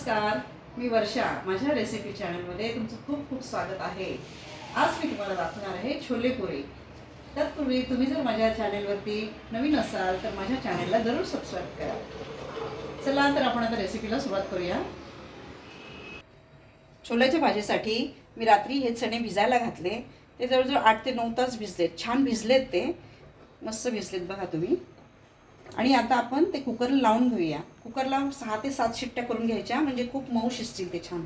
नमस्कार मी वर्षा. माझ्या रेसिपी चॅनलमध्ये तुमचं खूप खूप स्वागत आहे. आज मी तुम्हाला दाखवणार आहे छोले पुरी. तत्पूर्वी तुम्ही जर माझ्या चॅनलवरती नवीन असाल तर माझ्या चॅनलला जरूर सबस्क्राईब करा. चला तर आपण आता रेसिपीला सुरुवात करूया. छोल्याच्या भाजीसाठी मी रात्री हे चणे भिजायला घातले. ते जवळजवळ आठ ते नऊ तास भिजलेत. छान भिजलेत ते. मस्त भिजलेत बघा तुम्ही. आणि आता आपण ते कुकरला लावून घेऊया. कुकरला सहा ते सात शिट्ट्या करून घ्यायच्या म्हणजे खूप मऊ शिजतील ते छान.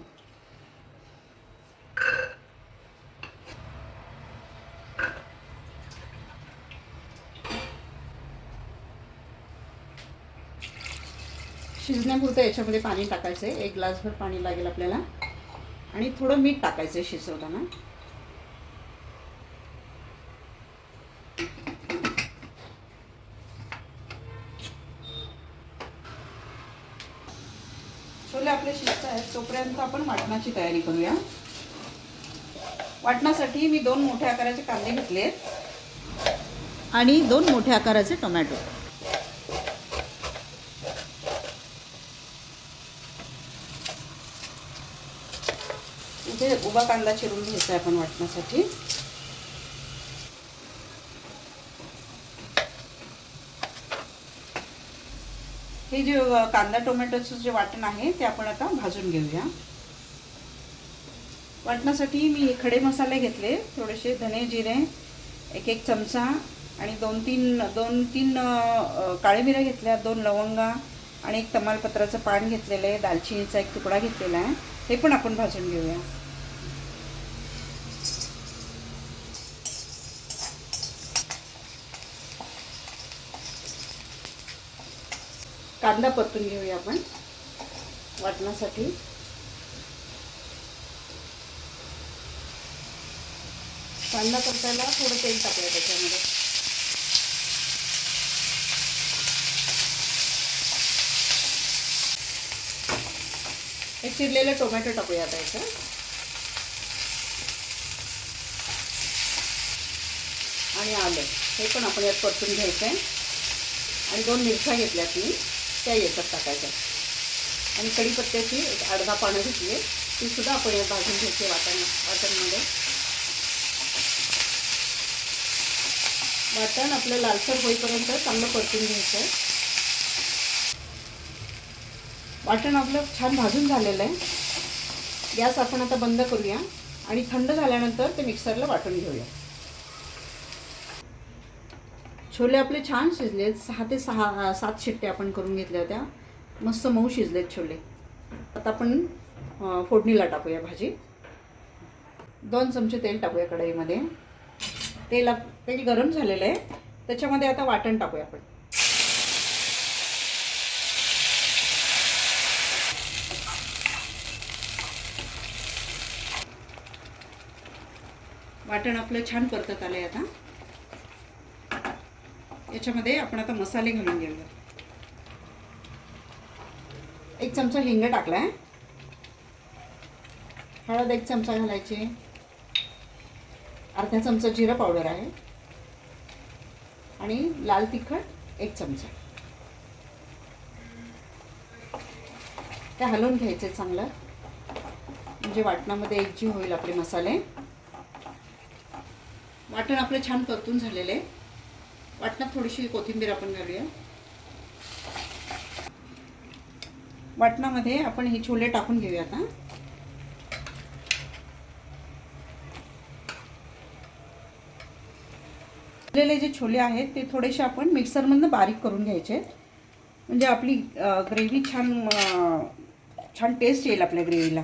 शिजण्यापुरतं याच्यामध्ये पाणी टाकायचं आहे एक ग्लासभर पाणी लागेल आपल्याला. आणि थोडं मीठ टाकायचं आहे शिजवताना छोले आपले शिजत आहेत तोपर्यंत आपण वाटणाची तयारी करूया. वाटणासाठी मी दोन मोठ्या आकाराचे कांदे घेतले आणि दोन मोठ्या आकाराचे टोमॅटो. इथे उभा कांदा चिरून घ्यायचा आहे आपण वाटण्यासाठी हे जे कांदा टोमॅटोचं जे वाटण आहे ते आपण आता भाजून घेऊया. वाटणासाठी मी खडे मसाले घेतले थोडेसे धने जिरे एक एक चमचा आणि दोन तीन दोन तीन अ, काळे मिऱ्या घेतल्या दोन लवंगा आणि एक तमालपत्राचं पान घेतलेलं आहे दालचिनीचा एक तुकडा घेतलेला आहे हे पण आपण भाजून घेऊया. कांदा परतून घेऊया आपण. वाटण्यासाठी कांदा परतायला थोडं तेल टाकूया त्याच्यामध्ये. हे चिरलेलं टोमॅटो टाकूया आता याचं आणि आलं. हे पण आपण यात परतून घ्यायचं आहे आणि दोन मिरच्या घेतल्यात मी. त्या याच्यात टाकायच्या. आणि कढीपत्त्याची एक अर्धा पानं घेतली. ती सुद्धा आपण यात भाजून घ्यायची वाटण वाटणमध्ये. वाटण आपलं लालसर होईपर्यंत चांगलं परतून घ्यायचं आहे. वाटण आपलं छान भाजून झालेलं आहे. गॅस आपण आता बंद करूया. आणि थंड झाल्यानंतर ते मिक्सरला वाटून घेऊया. छोले आपले छान शिजलेत. सहा ते सहा सात शिट्ट्या आपण करून घेतल्या होत्या. मस्त मऊ शिजलेत छोले. आता आपण फोडणीला टाकूया भाजी. दोन चमचे तेल टाकूया कढईमध्ये. तेल आप- तेल गरम झालेलं आहे. त्याच्यामध्ये आता वाटण टाकूया आपण. वाटण आपलं छान परतत आलं आहे आता. याच्यामध्ये आपण आता मसाले घालून घेऊया एक चमचा हिंग टाकलाय. हळद एक चमचा घालायची. अर्धा चमचा जिरं पावडर आहे. आणि लाल तिखट एक चमचा. ते हलवून घ्यायचे चांगलं. म्हणजे वाटणामध्ये एकजीव होईल आपले मसाले. वाटण आपलं छान परतून झालेले आहे. वाटणात थोडीशी कोथिंबीर आपण घालूया. वाटणामध्ये आपण हे छोले टाकून घेऊया आता. शिजलेले जे छोले आहेत ते थोडेसे आपण मिक्सरमधनं बारीक करून घ्यायचे. म्हणजे आपली ग्रेव्ही छान छान टेस्ट येईल आपल्या ग्रेव्हीला.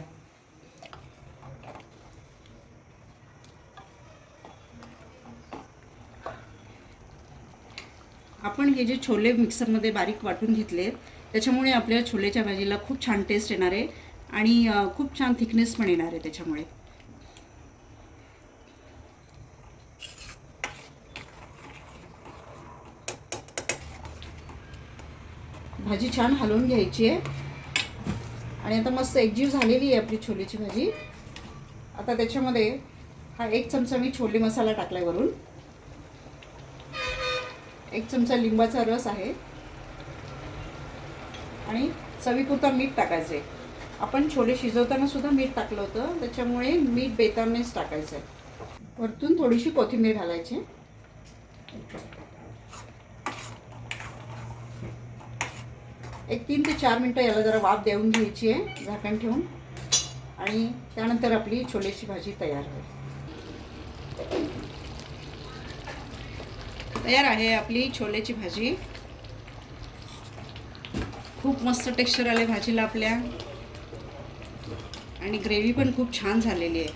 आपण हे जे छोले मिक्सरमध्ये बारीक वाटून घेतले त्याच्यामुळे आपल्या छोलेच्या भाजीला खूप छान टेस्ट येणार आहे आणि खूप छान थिकनेस पण येणार आहे त्याच्यामुळे. भाजी छान हलवून घ्यायची आहे. आणि आता मस्त एकजीव झालेली आहे आपली छोलेची भाजी. आता त्याच्यामध्ये हा एक चमचा मी छोले मसाला टाकलाय वरून. एक चमचा लिंबाचा रस आहे. आणि चवीपुरता मीठ टाकायचे आपण छोले शिजवताना सुद्धा मीठ टाकलं होतं. त्याच्यामुळे मीठ बेतानेच टाकायचं आहे वरतून थोडीशी कोथिंबीर घालायची. एक तीन ते चार मिनटं याला जरा वाफ देऊन घ्यायची आहे. झाकण ठेवून. आणि त्यानंतर आपली छोलेची भाजी तयार होईल. तयार आहे आपली छोल्याची भाजी. खूप मस्त टेक्स्चर आले भाजीला आपल्या. आणि ग्रेव्ही पण खूप छान झालेली आहे.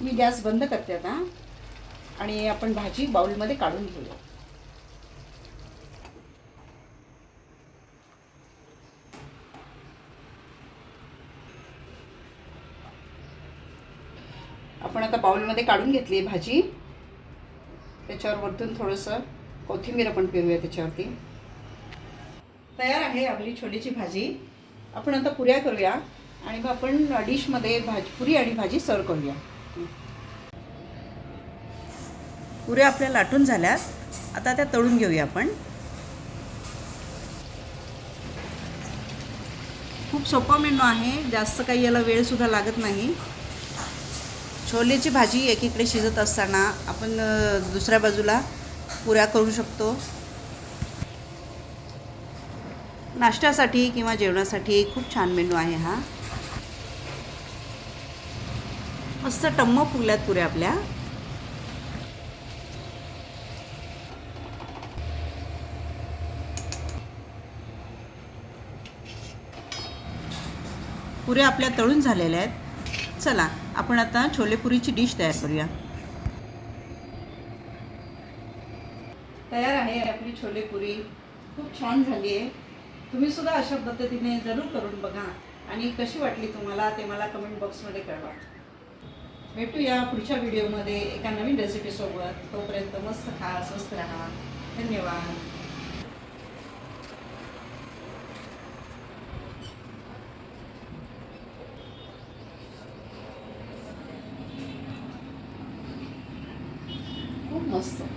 मी गॅस बंद करते आता. आणि आपण भाजी बाउलमध्ये काढून घेऊया. आपण आता बाउलमध्ये काढून घेतली आहे भाजी. त्याच्यावर वरतून थोडंसं कोथिंबीर आपण पिरूया त्याच्यावरती. तयार आहे आपली छोलीची भाजी. आपण आता पुऱ्या करूया आणि मग आपण डिशमध्ये भाजी पुरी आणि भाजी सर्व करूया. पुऱ्या आपल्या लाटून झाल्यात. आता त्या तळून घेऊया आपण. खूप सोपा मेनू आहे. जास्त काही याला वेळसुद्धा लागत नाही. छोलेची भाजी एकीकडे शिजत असताना आपण दुसऱ्या बाजूला पुऱ्या करू शकतो. नाश्त्यासाठी किंवा जेवणासाठी खूप छान मेनू आहे हा. मस्त टम्म फुगल्यात पुऱ्या आपल्या. पुऱ्या आपल्या तळून झालेल्या आहेत. चला. आपण आता छोलेपुरीची डिश तयार करूया. तयार आहे आपली छोलेपुरी. खूप छान झाली आहे. तुम्ही सुद्धा अशा पद्धतीने जरूर करून बघा. आणि कशी वाटली तुम्हाला ते मला कमेंट बॉक्समध्ये कळवा. भेटूया पुढच्या व्हिडिओमध्ये एका नवीन रेसिपीसोबत तोपर्यंत मस्त खा स्वस्त राहा. धन्यवाद. खूप मस्त